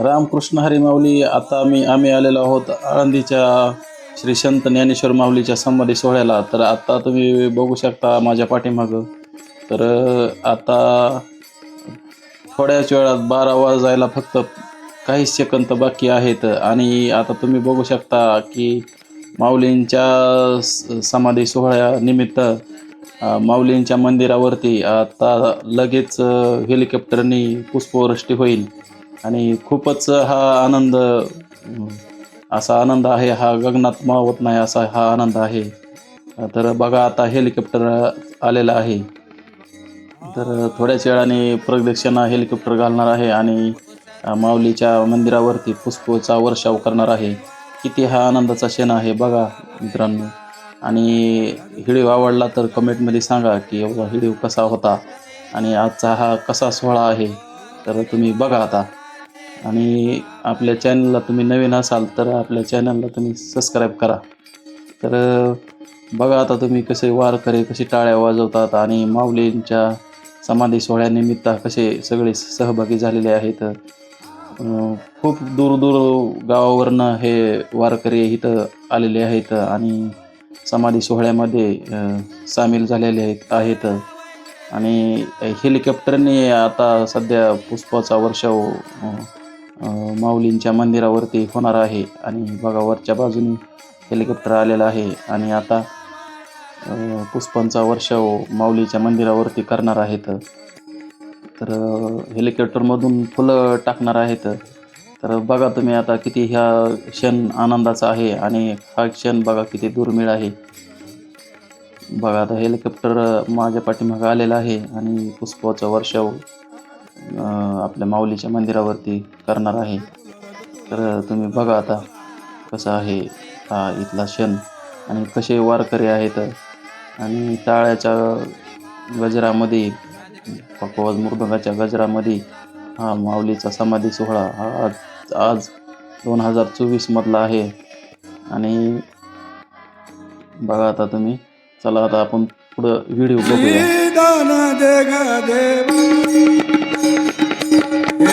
रामकृष्ण हरी माऊली आता मी आम्ही आलेलो आहोत आळंदीच्या श्री संत ज्ञानेश्वर माऊलीच्या संबंधी सोहळ्याला. तर आता तुम्ही बघू शकता माझ्या पाठीमागं. तर आता थोड्याच वेळात बारा वाजायला फक्त काही सेकंद बाकी आहेत. आणि आता तुम्ही बघू शकता की माऊलींच्या स- समाधी सोहळ्यानिमित्त माऊलींच्या मंदिरावरती आता लगेच हेलिकॉप्टरनी पुष्पवृष्टी होईल. आणि खूपच हा आनंद असा आनंद आहे हा गगनात मावत नाही असा हा आनंद आहे. तर बघा आता हेलिकॉप्टर आलेला आहे. तर थोड्याच वेळाने प्रदक्षिणा हेलिकॉप्टर घालणार आहे आणि माऊलीच्या मंदिरावरती पुष्पचा वर्षाव करणार आहे. किती हा आनंदाचा क्षण आहे बघा मित्रांनो. आणि व्हिडिओ आवडला तर कमेंटमध्ये सांगा की एवढा व्हिडिओ कसा होता आणि आजचा हा कसा सोहळा आहे. तर तुम्ही बघा आता. आणि आपल्या चॅनलला तुम्ही नवीन असाल तर आपल्या चॅनलला तुम्ही सबस्क्राईब करा. तर बघा आता तुम्ही कसे वारकरी कसे टाळ्या वाजवतात आणि माऊलींच्या समाधी सोहळ्यानिमित्त कसे सगळे सहभागी झालेले आहेत. खूप दूर दूर गावावरनं हे वारकरी इथं आलेले आहेत आणि समाधी सोहळ्यामध्ये सामील झालेले आहेत आहेत. आणि हेलिकॉप्टरने आता सध्या पुष्पाचा वर्षाव माऊलींच्या मंदिरावरती होणार आहे. आणि बघा वरच्या बाजूने हेलिकॉप्टर आलेलं आहे. आणि आता पुष्पांचा वर्षाव माऊलीच्या मंदिरावरती करणार आहेत. तर हेलिकॉप्टरमधून फुलं टाकणार आहेत. तर बघा तुम्ही आता किती ह्या क्षण आनंदाचा आहे आणि हा क्षण बघा किती दुर्मिळ आहे. बघा आता हेलिकॉप्टर माझ्या पाठीमागं आलेलं आहे आणि पुष्पाचं वर्षाव आपल्या माऊलीच्या मंदिरावरती करणार आहे. तर तुम्ही बघा आता कसं आहे हा इथला क्षण आणि कसे वारकरी आहेत. आणि टाळ्याच्या गजरामध्ये पकवाज मृदंगाच्या गजरामध्ये हा माऊलीचा समाधी सोहळा हा आज आज दोन हजार चोवीसमधला आहे. आणि बघा आता तुम्ही चला आता आपण पुढं व्हिडिओ बघूया.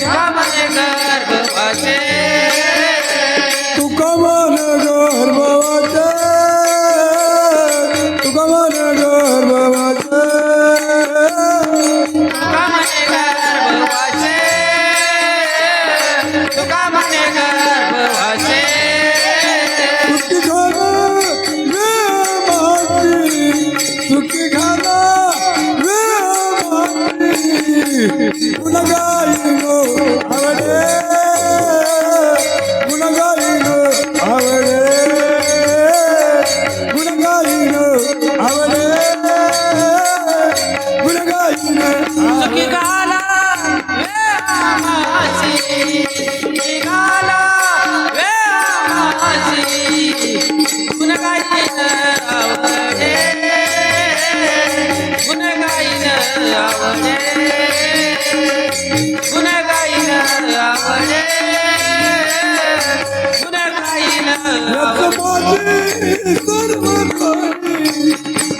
Kama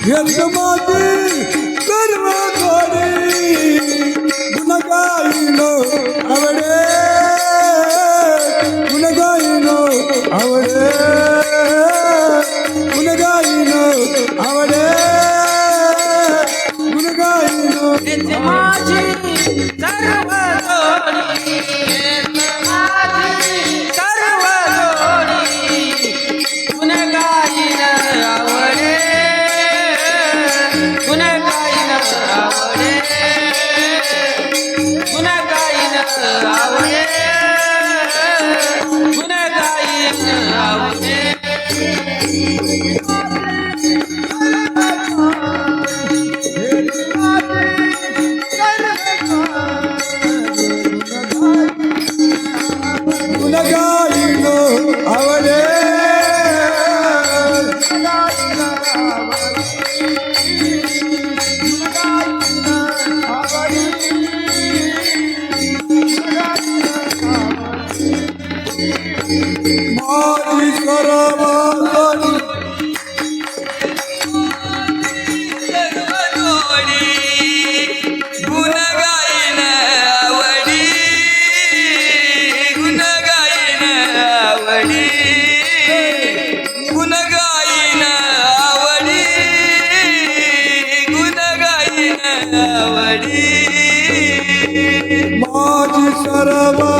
यज्ञ माझी सर्व काही Sarava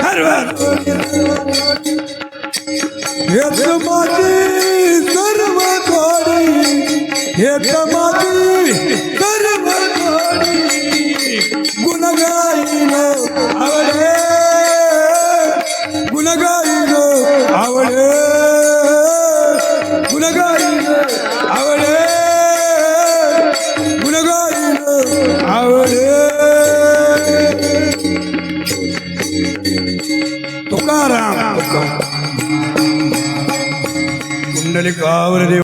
Her ver. Yatım acı. മുന്നണി കാവലരെ